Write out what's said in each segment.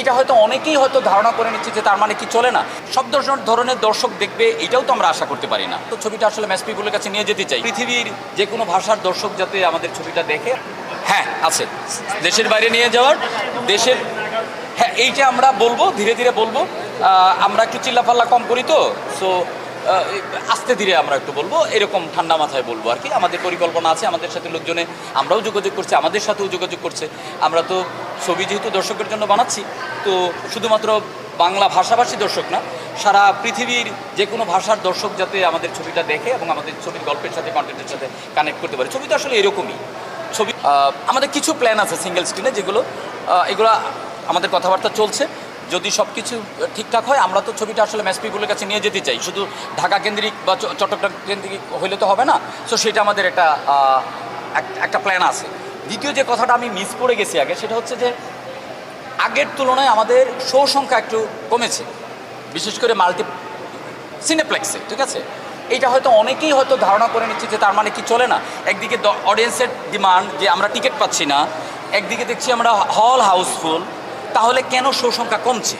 এটা হয়তো অনেকেই হয়তো ধারণা করে নিচ্ছে যে তার মানে কি চলে না। সব ধরনের দর্শক দেখবে এটাও তো আমরা আশা করতে পারি না। তো ছবিটা আসলে ম্যাচ পিপুলের কাছে নিয়ে যেতে চাই। পৃথিবীর যে কোনো ভাষার দর্শক যাতে আমাদের ছবিটা দেখে। হ্যাঁ আছে। দেশের বাইরে নিয়ে যাওয়ার, দেশের হ্যাঁ এইটা আমরা বলব, ধীরে ধীরে বলব। আমরা একটু চিল্লাফাল্লা কম করি তো সো আস্তে ধীরে আমরা একটু বলব, এরকম ঠান্ডা মাথায় বলব আর কি। আমাদের পরিকল্পনা আছে, আমাদের সাথে লোকজনে, আমরাও যোগাযোগ করছি, আমাদের সাথেও যোগাযোগ করছে। আমরা তো ছবি যেহেতু দর্শকের জন্য বানাচ্ছি, তো শুধুমাত্র বাংলা ভাষাভাষী দর্শক না, সারা পৃথিবীর যে কোনো ভাষার দর্শক যাতে আমাদের ছবিটা দেখে এবং আমাদের ছবির গল্পের সাথে কন্টেন্টের সাথে কানেক্ট করতে পারে। ছবি তো আসলে এরকমই। ছবি আমাদের কিছু প্ল্যান আছে সিঙ্গেল স্ক্রিনে যেগুলো এগুলো আমাদের কথাবার্তা চলছে। যদি সব কিছু ঠিকঠাক হয়, আমরা তো ছবিটা আসলে ম্যাচ পিপুলের কাছে নিয়ে যেতে চাই। শুধু ঢাকা কেন্দ্রিক বা চট্টগ্রাম কেন্দ্রিক হইলে তো হবে না। সো সেটা আমাদের একটা এক- একটা প্ল্যান আছে। দ্বিতীয় যে কথাটা আমি মিস করে গেছি আগে, সেটা হচ্ছে যে, আগের তুলনায় আমাদের শো সংখ্যা একটু কমেছে। বিশেষ করে মাল্টি সিনেপ্লেক্সে ঠিক আছে? এটা হয়তো অনেকেই হয়তো ধারণা করে নিচ্ছে যে তার মানে কি চলে না। একদিকে অডিয়েন্সের ডিমান্ড যে আমরা টিকিট পাচ্ছি না, একদিকে দেখছি আমরা হল হাউসফুল তাহলে কেন শো সংখ্যা কমছে?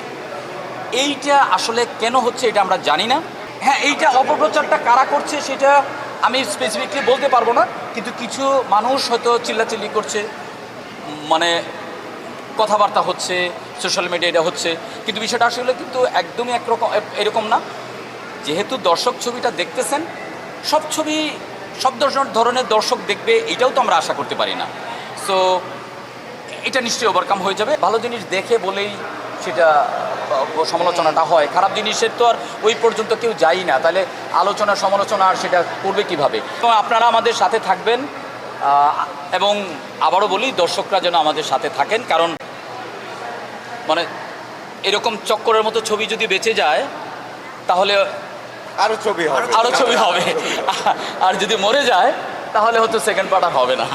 এইটা আসলে কেন হচ্ছে এটা আমরা জানি না। হ্যাঁ এইটা অপপ্রচারটা কারা করছে সেটা আমি স্পেসিফিকলি বলতে পারব না, কিন্তু কিছু মানুষ হয়তো চিল্লাচিল্লি করছে মানে কথাবার্তা হচ্ছে সোশ্যাল মিডিয়া এটা হচ্ছে, কিন্তু বিষয়টা আসলে কিন্তু একদমই একরকম, এরকম না। যেহেতু দর্শক ছবিটা দেখতেছেন, সব ছবি, সব ধরনের- ধরনের দর্শক দেখবে, এটাও তো আমরা আশা করতে পারি না। সো এটা নিশ্চয়ই ওভারকাম হয়ে যাবে। ভালো জিনিস দেখে বলেই সেটা সমালোচনাটা হয়। খারাপ জিনিসের তো আর ওই পর্যন্ত কেউ যাই না। তাহলে আলোচনা সমালোচনা আর সেটা করবে কীভাবে? এবং আপনারা আমাদের সাথে থাকবেন এবং আবারও বলি দর্শকরা যেন আমাদের সাথে থাকেন কারণ মানে এরকম চক্করের মতো ছবি যদি বেঁচে যায় তাহলে আরও ছবি হবে। আরও ছবি হবে। আর যদি মরে যায় তাহলে হয়তো সেকেন্ড পার্ট আর হবে না।